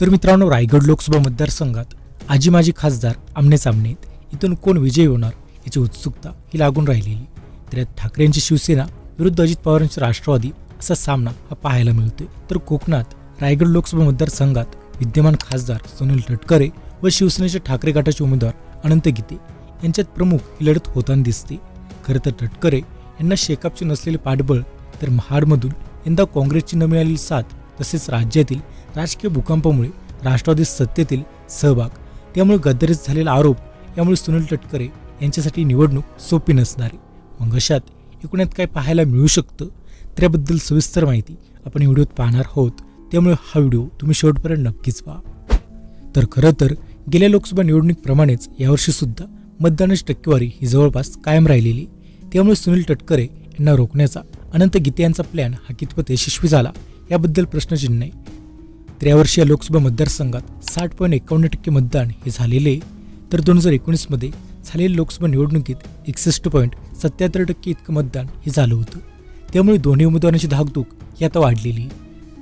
तर मित्रांनो रायगड लोकसभा मतदारसंघात आजी माजी खासदार आमने सामने आहेत इथून कोण विजयी होणार याची उत्सुकता ही लागून राहिलेली. तर यात ठाकरेंची शिवसेना विरुद्ध अजित पवारांची राष्ट्रवादी असा सामना हा पाहायला मिळतोय. तर कोकणात रायगड लोकसभा मतदारसंघात विद्यमान खासदार सुनील तटकरे व शिवसेनेचे ठाकरे गटाचे उमेदवार अनंत गीते यांच्यात प्रमुख ही लढत होताना दिसते. खरं तर तटकरे यांना शेकापचे नसलेले पाठबळ तर महाडमधून यंदा काँग्रेसची न मिळालेली साथ तसेच राज्यातील राजकीय भूकंपामुळे राष्ट्रवादी सत्तेतील सहभाग त्यामुळे गद्दारीत झालेला आरोप यामुळे सुनील तटकरे यांच्यासाठी निवडणूक सोपी नसणारी. मग अशात एकूणात काय पाहायला मिळू शकतं त्याबद्दल सविस्तर माहिती आपण व्हिडिओत पाहणार आहोत. त्यामुळे हा व्हिडिओ तुम्ही शेवटपर्यंत नक्कीच पहा. तर खरं तर गेल्या लोकसभा निवडणुकीप्रमाणेच यावर्षीसुद्धा मतदानाची टक्केवारी ही जवळपास कायम राहिलेली. त्यामुळे सुनील तटकरे यांना रोखण्याचा अनंत गीते यांचा प्लॅन हा कितपत यशस्वी झाला याबद्दल प्रश्नचिन्ह आहे त्र्यावर्षीय लोकसभा मतदारसंघात साठ पॉईंट एकावन्न टक्के मतदान हे झालेले तर दोन हजार एकोणीसमध्ये झालेल्या लोकसभा निवडणुकीत एकसष्ट पॉईंट सत्याहत्तर टक्के इतकं मतदान हे झालं होतं. त्यामुळे दोन्ही उमेदवारांची धाकधूक ही आता वाढलेली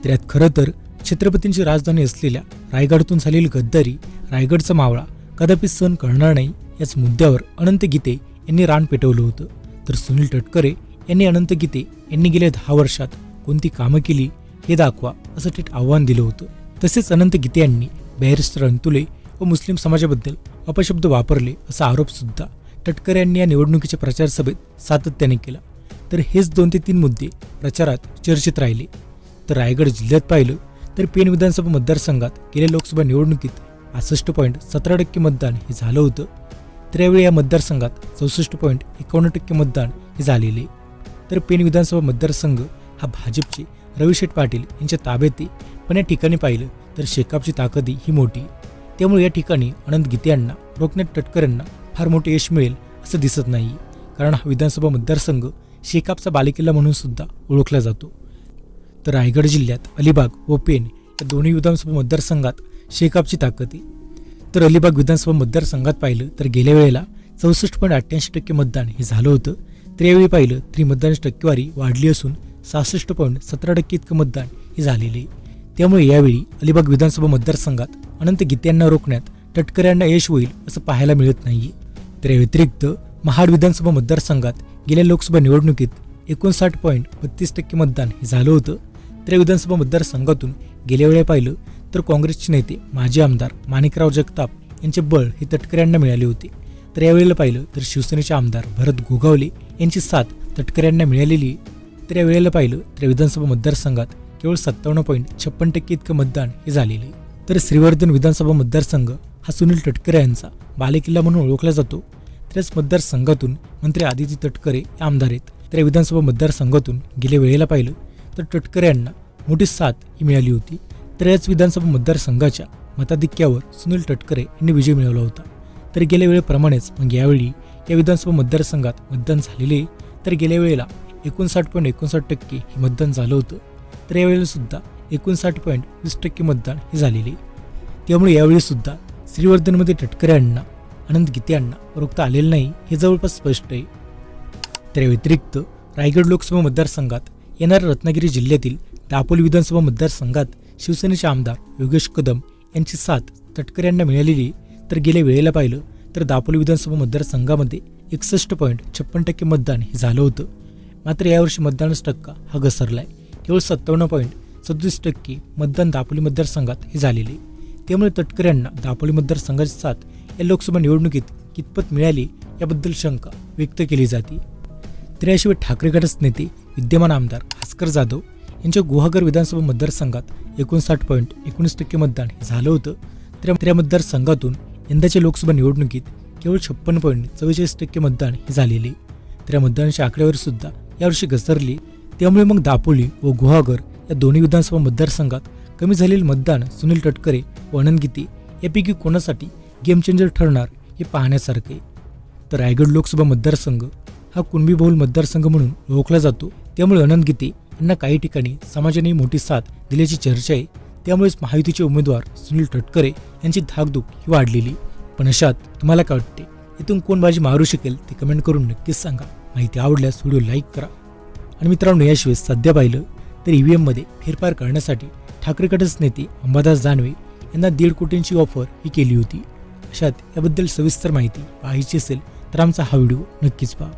त्यात खरं तर छत्रपतींची राजधानी असलेल्या रायगडतून झालेली गद्दारी रायगडचा मावळा कदापि सहन करणार नाही याच मुद्द्यावर अनंत गीते यांनी रान पेटवलं होतं. तर सुनील तटकरे यांनी अनंत गीते यांनी गेल्या दहा वर्षात कोणती कामं केली? हे दाखवा असं थेट आव्हान दिलं होतं. तसेच अनंत गीते यांनी बॅरिस्टर अंतुले व मुस्लिम समाजाबद्दल अपशब्द वापरले असा आरोप सुद्धा तटकरे यांनी या निवडणुकीच्या प्रचार सभेत सातत्याने केला. तर हेच दोन ते तीन मुद्दे प्रचारात चर्चेत राहिले. तर रायगड जिल्ह्यात पाहिलं तर पेन विधानसभा मतदारसंघात गेल्या लोकसभा निवडणुकीत पासष्ट पॉईंट सतरा टक्के मतदान हे झालं होतं. तर यावेळी या मतदारसंघात चौसष्ट पॉईंट एकावन्न टक्के मतदान हे झालेले. तर पेन विधानसभा मतदारसंघ हा भाजपचे रविशेठ पाटील यांच्या ताब्यात ते पण या ठिकाणी पाहिलं तर शेकापची ताकदी ही मोठी. त्यामुळे या ठिकाणी अनंत गीते यांना रोखण्यात तटकऱ्यांना फार मोठे यश मिळेल असं दिसत नाही. कारण हा विधानसभा मतदारसंघ शेकापचा बालेकिल्ला म्हणून सुद्धा ओळखला जातो. तर रायगड जिल्ह्यात अलिबाग व पेन या दोन्ही विधानसभा मतदारसंघात शेकापची ताकद आहे तर अलिबाग विधानसभा मतदारसंघात पाहिलं तर गेल्या वेळेला चौसष्ट पॉईंट अठ्ठ्याऐंशी टक्के मतदान हे झालं होतं. तर यावेळी पाहिलं तरी मतदानाची टक्केवारी वाढली असून सहासष्ट पॉईंट सतरा टक्के इतकं मतदान हे झालेले आहे. त्यामुळे यावेळी अलिबाग विधानसभा मतदारसंघात अनंत गीत्यांना रोखण्यात तटकऱ्यांना यश होईल असं पाहायला मिळत नाहीये. तर या व्यतिरिक्त महाड विधानसभा मतदारसंघात गेल्या लोकसभा निवडणुकीत एकोणसाठ पॉईंट बत्तीस टक्के मतदान हे झालं होतं. तर या विधानसभा मतदारसंघातून गेल्या वेळी पाहिलं तर काँग्रेसचे नेते माजी आमदार माणिकराव जगताप यांचे बळ हे तटकऱ्यांना मिळाले होते. तर यावेळेला पाहिलं तर शिवसेनेचे आमदार भरत गोगावले यांची साथ तटकऱ्यांना मिळालेली तर या वेळेला पाहिलं तर विधानसभा मतदारसंघात केवळ सत्तावन्न पॉईंट छप्पन टक्के इतकं मतदान हे झालेले आहे. तर श्रीवर्धन विधानसभा मतदारसंघ हा सुनील तटकरे यांचा बालेकिल्ला म्हणून ओळखला जातो. त्याच मतदारसंघातून मंत्री आदिती तटकरे हे आमदार आहेत. तर या विधानसभा मतदारसंघातून गेल्या वेळेला पाहिलं तर तटकरे यांना मोठी साथ ही मिळाली होती. तर याच विधानसभा मतदारसंघाच्या मताधिक्यावर सुनील तटकरे यांनी विजय मिळवला होता. तर गेल्या वेळेप्रमाणेच मग यावेळी या विधानसभा मतदारसंघात मतदान झालेले तर गेल्या वेळेला एकोणसाठ पॉईंट एकोणसाठ टक्के हे मतदान झालं होतं. तर यावेळेला सुद्धा एकोणसाठ पॉईंट वीस टक्के मतदान हे झालेले. त्यामुळे यावेळी सुद्धा श्रीवर्धनमध्ये तटकरे अण्णा आनंद गीते अण्णा रोखता आलेलं नाही हे जवळपास स्पष्ट आहे. तर व्यतिरिक्त रायगड लोकसभा मतदारसंघात येणाऱ्या रत्नागिरी जिल्ह्यातील दापोली विधानसभा मतदारसंघात शिवसेनेचे आमदार योगेश कदम यांची साथ तटकरे यांना मिळालेली तर गेल्या वेळेला पाहिलं तर दापोली विधानसभा मतदारसंघामध्ये एकसष्ट पॉईंट छप्पन टक्के मतदान हे झालं होतं. मात्र यावर्षी मतदानाचा टक्का हा घसरला आहे केवळ सत्तावन्न पॉईंट सदतीस टक्के मतदान दापोली मतदारसंघात हे झालेले त्यामुळे तटकऱ्यांना दापोली मतदारसंघाची साथ या लोकसभा निवडणुकीत कितपत मिळाली याबद्दल शंका व्यक्त केली जाते. तर याशिवाय ठाकरे गटाचे नेते विद्यमान आमदार भास्कर जाधव यांच्या गुहागर विधानसभा मतदारसंघात एकोणसाठ पॉईंट एकोणीस टक्के मतदान हे झालं होतं. तर त्र्या त्या मतदारसंघातून यंदाच्या लोकसभा निवडणुकीत केवळ छप्पन पॉईंट चव्वेचाळीस टक्के मतदान हे झालेले तर या मतदानाच्या आकड्यावर सुद्धा यावर्षी घसरली त्यामुळे मग दापोली व गुहागर या दोन्ही विधानसभा मतदारसंघात कमी झालेले मतदान सुनील तटकरे व अनंत गीते यापैकी कोणासाठी गेम चेंजर ठरणार हे पाहण्यासारखे. तर रायगड लोकसभा मतदारसंघ हा कुणबी बहुल मतदारसंघ म्हणून ओळखला जातो. त्यामुळे अनंत गीते यांना काही ठिकाणी समाजाने मोठी साथ दिल्याची चर्चा आहे. त्यामुळेच महायुतीचे उमेदवार सुनील तटकरे यांची धाकधूक ही वाढलेली. पण अशात तुम्हाला काय वाटते? इथून कोण बाजी मारू शकेल ते कमेंट करून नक्कीच सांगा. माहिती आवडल्यास व्हिडिओ लाईक करा. आणि मित्रांनो याशिवाय सध्या पाहिलं तर ईव्हीएममध्ये फेरफार करण्यासाठी ठाकरे नेते अंबादास दानवे यांना दीड कोटींची ऑफर ही केली होती. अशात याबद्दल सविस्तर माहिती पाहायची असेल तर आमचा हा व्हिडिओ नक्कीच पहा.